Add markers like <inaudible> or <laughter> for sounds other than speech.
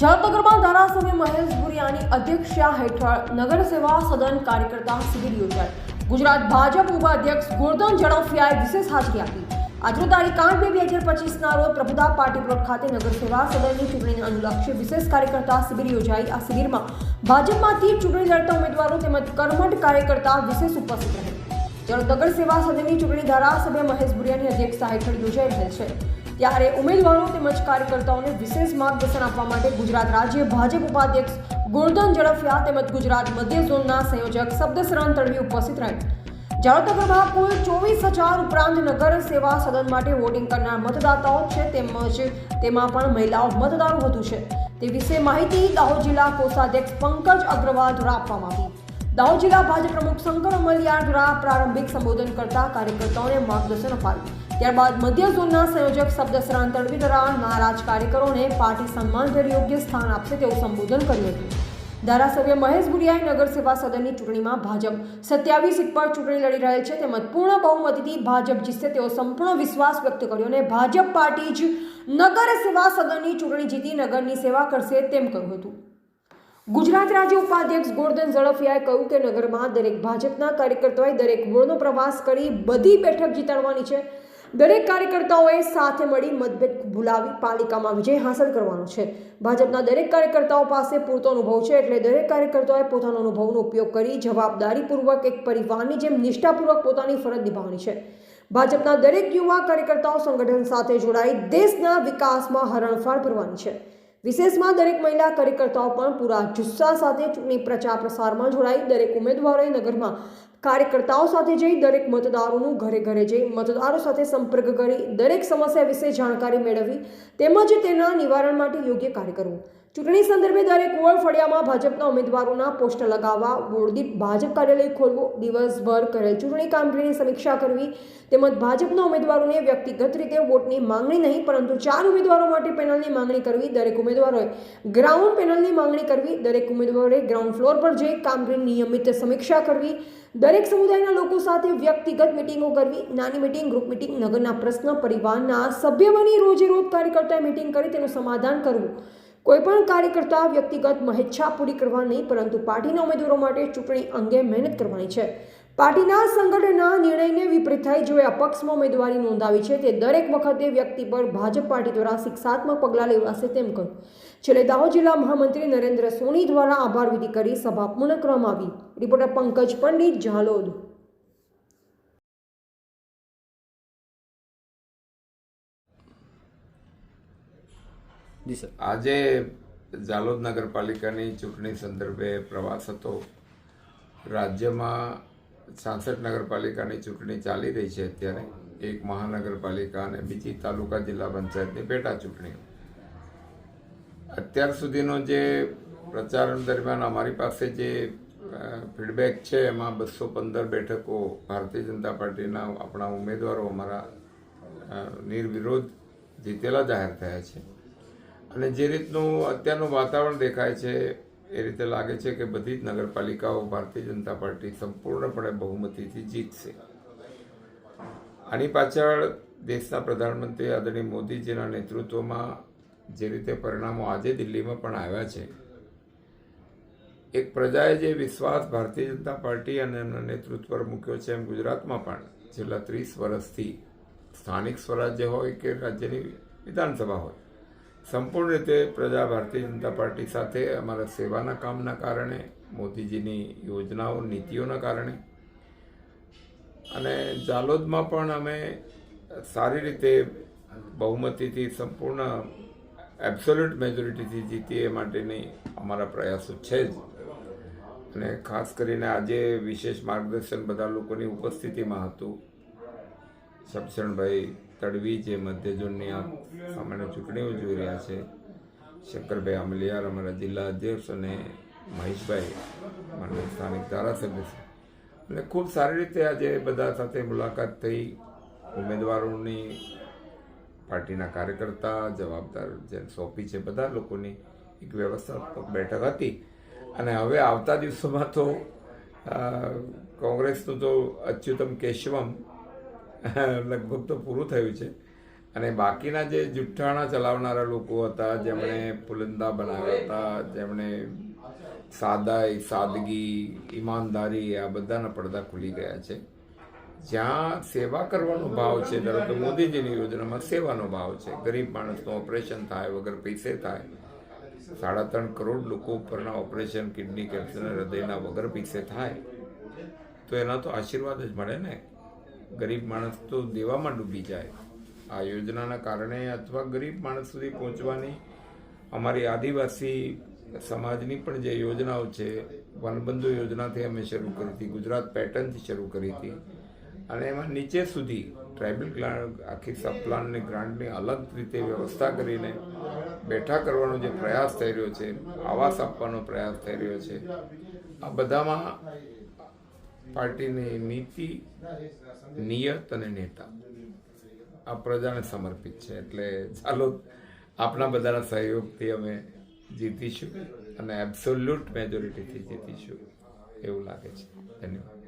જામનગરમાં ધારાસભ્ય મહેશ ભુરિયાની અધ્યક્ષતા હેઠળ નગર સેવા સદન કાર્યકર્તા શિબિર યોજાઈ. ગુજરાત ભાજપ ઉપાધ્યક્ષ ગોરધન ઝડફિયાએ વિશેષ હાજરી આપી. આજનો તારીખ આઠ બે બે હજાર પચીસના રોજ પ્રભુદા પાર્ટી પ્લોટ ખાતે નગર સેવા સદનની ચૂંટણીને અનુલક્ષે વિશેષ કાર્યકર્તા શિબિર યોજાઈ. આ શિબિરમાં ભાજપમાંથી ચૂંટણી લડતા ઉમેદવારો તેમજ કર્મઠ કાર્યકર્તા વિશેષ ઉપસ્થિત રહે. જ્યારે નગર સેવા સદનની ચૂંટણી ધારાસભ્ય મહેશ ભુરિયાની અધ્યક્ષતા હેઠળ યોજાઈ રહેલ છે. ત્યારે ઉમેદવારો તેમજ કાર્યકર્તાઓને વિશેષ માર્ગદર્શન આપવા માટે ગુજરાત રાજ્ય ભાજપ ઉપાધ્યક્ષ ગોરધન ઝડફિયા તેમજ ગુજરાત મધ્ય ઝોનના સંયોજક શબ્દશરણ તળવી ઉપસ્થિત રહ્યા જાડોતગરમાં કુલ ચોવીસ હજાર ઉપરાંત નગર સેવા સદન માટે વોટિંગ કરનાર મતદાતાઓ છે તેમજ તેમાં પણ મહિલાઓ મતદારો વધુ છે. તે વિશે માહિતી દાહોદ જિલ્લા કોષાધ્યક્ષ પંકજ અગ્રવાલ દ્વારા આપવામાં આવી. દાહોદ જિલ્લા ભાજપ પ્રમુખ શંકર અમલિયાર દ્વારા પ્રારંભિક સંબોધન કરતા કાર્યકર્તાઓને માર્ગદર્શન અપાયું. ત્યારબાદ મધ્ય ઝોનના સંયોજક શબ્દસરાન તડવી દ્વારા મહારાજ કાર્યકરોને પાર્ટી સન્માનભેર યોગ્ય સ્થાન આપશે તેવું સંબોધન કર્યું હતું. ધારાસભ્ય મહેશ ભુરિયાએ નગર સેવા સદનની ચૂંટણીમાં ભાજપ સત્યાવીસ સીટ પર ચૂંટણી લડી રહેલ છે. તેમજ પૂર્ણ બહુમતીથી ભાજપ જીતશે તેવો સંપૂર્ણ વિશ્વાસ વ્યક્ત કર્યો અને ભાજપ પાર્ટી જ નગર સેવા સદનની ચૂંટણી જીતી નગરની સેવા કરશે તેમ કહ્યું હતું. ગુજરાત રાજ્ય ઉપાધ્યક્ષ ગોરધન ઝડફિયાએ કહ્યું કે નગરમાં દરેક ભાજપના કાર્યકર્તાઓએ દરેક વોર્ડનો પ્રવાસ કરી બધી બેઠક જીતાડવાની છે. દરેક કાર્યકર્તાઓએ સાથે મળી મતભેદ ભૂલાવી પાલિકામાં વિજય હાંસલ કરવાનો છે. ભાજપના દરેક કાર્યકર્તાઓ પાસે પૂરતો અનુભવ છે એટલે દરેક કાર્યકર્તાઓએ પોતાનો અનુભવનો ઉપયોગ કરી જવાબદારીપૂર્વક એક પરિવારની જેમ નિષ્ઠાપૂર્વક પોતાની ફરજ નિભાવવાની છે. ભાજપના દરેક યુવા કાર્યકર્તાઓ સંગઠન સાથે જોડાઈ દેશના વિકાસમાં હરણફાળ ભરવાની છે. વિશેષમાં દરેક મહિલા કાર્યકર્તાઓ પણ પૂરા જુસ્સા સાથે ચૂંટણી પ્રચાર પ્રસારમાં જોડાઈ દરેક ઉમેદવારોએ નગરમાં કાર્યકર્તાઓ સાથે જઈ દરેક મતદારોનું ઘરે ઘરે જઈ મતદારો સાથે સંપર્ક કરી દરેક સમસ્યા વિશે જાણકારી મેળવવી તેમજ તેના નિવારણ માટે યોગ્ય કાર્ય કરવું. ચૂંટણી સંદર્ભે દરેક વોર્ડ ફળિયામાં ભાજપના ઉમેદવારોના પોસ્ટર લગાવવા વોર્ડ દીઠ ભાજપ કાર્યાલય ખોલવું, દિવસભર કરેલ ચૂંટણી કામગીરીની સમીક્ષા કરવી તેમજ ભાજપના ઉમેદવારોને વ્યક્તિગત રીતે વોટની માંગણી નહીં, પરંતુ ચાર ઉમેદવારો માટે પેનલની માંગણી કરવી દરેક ઉમેદવારોએ ગ્રાઉન્ડ પેનલની માંગણી કરવી, દરેક ઉમેદવારોએ ગ્રાઉન્ડ ફ્લોર પર જઈ કામગીરીની નિયમિત સમીક્ષા કરવી, દરેક સમુદાયના લોકો સાથે વ્યક્તિગત મિટિંગો કરવી, નાની મિટિંગ, ગ્રુપ મિટિંગ, નગરના પ્રશ્ન, પરિવારના સભ્ય બની રોજે રોજ કાર્યકર્તાએ મિટિંગ કરી તેનું સમાધાન કરવું. કોઈપણ કાર્યકર્તા વ્યક્તિગત મહેચ્છા પૂરી કરવા નહીં, પરંતુ પાર્ટીના ઉમેદવારો માટે ચૂંટણી અંગે મહેનત કરવાની છે. પાર્ટીના સંગઠનના નિર્ણયને વિપરીત થાય જેઓએ અપક્ષમાં ઉમેદવારી નોંધાવી છે, તે દરેક વખતે વ્યક્તિ પર ભાજપ પાર્ટી દ્વારા શિક્ષાત્મક પગલાં લેવાશે તેમ કહ્યું. છેલ્લે દાહોદ જિલ્લા મહામંત્રી નરેન્દ્ર સોની દ્વારા આભાર વિધિ કરી સભા પૂર્ણ કરવામાં આવી. રિપોર્ટર પંકજ પંડિત ઝાલોદ આજે ઝાલોદ નગરપાલિકાની ચૂંટણી સંદર્ભે પ્રવાસ હતો. રાજ્યમાં છાસઠ નગરપાલિકાની ચૂંટણી ચાલી રહી છે અત્યારે. એક મહાનગરપાલિકા અને બીજી તાલુકા જિલ્લા પંચાયતની પેટા ચૂંટણી. અત્યાર સુધીનો જે પ્રચારણ દરમિયાન અમારી પાસે જે ફીડબેક છે, એમાં બસો પંદર બેઠકો ભારતીય જનતા પાર્ટીના આપણા ઉમેદવારો અમારા નિર્વિરોધ જીતેલા જાહેર થયા છે. અને જે રીતનું અત્યારનું વાતાવરણ દેખાય છે, એ રીતે લાગે છે કે બધી જ નગરપાલિકાઓ ભારતીય જનતા પાર્ટી સંપૂર્ણપણે બહુમતીથી જીતશે. આની પાછળ દેશના પ્રધાનમંત્રી આદરણીય મોદીજીના નેતૃત્વમાં જે રીતે પરિણામો આજે દિલ્હીમાં પણ આવ્યા છે, એક પ્રજાએ જે વિશ્વાસ ભારતીય જનતા પાર્ટી અને એમના નેતૃત્વ પર મૂક્યો છે એમ ગુજરાતમાં પણ, છેલ્લા ત્રીસ વર્ષથી સ્થાનિક સ્વરાજ્ય હોય કે રાજ્યની વિધાનસભા હોય સંપૂર્ણ રીતે પ્રજા ભારતીય જનતા પાર્ટી સાથે અમારા સેવાના કામના કારણે, મોદીજીની યોજનાઓ, નીતિઓના કારણે. અને જાલોદમાં પણ અમે સારી રીતે બહુમતીથી સંપૂર્ણ એબ્સોલ્યુટ મેજોરિટીથી જીતીએ માટેની અમારા પ્રયાસો છે જ. અને ખાસ કરીને આજે વિશેષ માર્ગદર્શન બધા લોકોની ઉપસ્થિતિમાં હતું. શબશરણભાઈ તડવી જે મધ્ય ઝોનની આ સામાન્ય ચૂંટણીઓ જોઈ રહ્યા છે, શંકરભાઈ અમલિયાર અમારા જિલ્લા અધ્યક્ષ અને મહેશભાઈ અમારા સ્થાનિક ધારાસભ્ય છે. અને ખૂબ સારી રીતે આજે બધા સાથે મુલાકાત થઈ. ઉમેદવારોની પાર્ટીના કાર્યકર્તા, જવાબદાર જે સોંપી છે બધા લોકોની એક વ્યવસ્થાત્મક બેઠક હતી. અને હવે આવતા દિવસોમાં તો કોંગ્રેસનું તો અચ્યુતમ કેશવમ <laughs> લગભગ તો પૂરું થયું છે. અને બાકીના જે જુઠ્ઠાણા ચલાવનારા લોકો હતા, જેમણે પુલંદા બનાવ્યા હતા, જેમણે સાદાઈ, સાદગી, ઈમાનદારી આ બધાના પડદા ખુલી ગયા છે. જ્યાં સેવા કરવાનો ભાવ છે, ધારો કે મોદીજીની યોજનામાં સેવાનો ભાવ છે. ગરીબ માણસનું ઓપરેશન થાય વગર પૈસે થાય. સાડા ત્રણ કરોડ લોકો ઉપરના ઓપરેશન, કિડની કેન્સર હૃદયના વગર પૈસે થાય. તો એના તો આશીર્વાદ જ મળે ને. ગરીબ માણસ તો દેવામાં ડૂબી જાય. આ યોજનાના કારણે અથવા ગરીબ માણસ સુધી પહોંચવાની અમારી આદિવાસી સમાજની પણ જે યોજનાઓ છે, વનબંધુ યોજનાથી અમે શરૂ કરી હતી, ગુજરાત પેટર્નથી શરૂ કરી હતી. અને એમાં નીચે સુધી ટ્રાઇબલ આખી સબ પ્લાનને ગ્રાન્ટની અલગ રીતે વ્યવસ્થા કરીને બેઠા કરવાનો જે પ્રયાસ થઈ રહ્યો છે, આવાસ આપવાનો પ્રયાસ થઈ રહ્યો છે, આ બધામાં પાર્ટીની નીતિ, નિયત અને નેતા. આ પ્રજાને સમર્પિત છે. એટલે ચાલો આપણા બધાના સહયોગથી અમે જીતીશું અને એબ્સોલ્યુટ મેજોરિટીથી જીતીશું. એવું લાગે છે. ધન્યવાદ.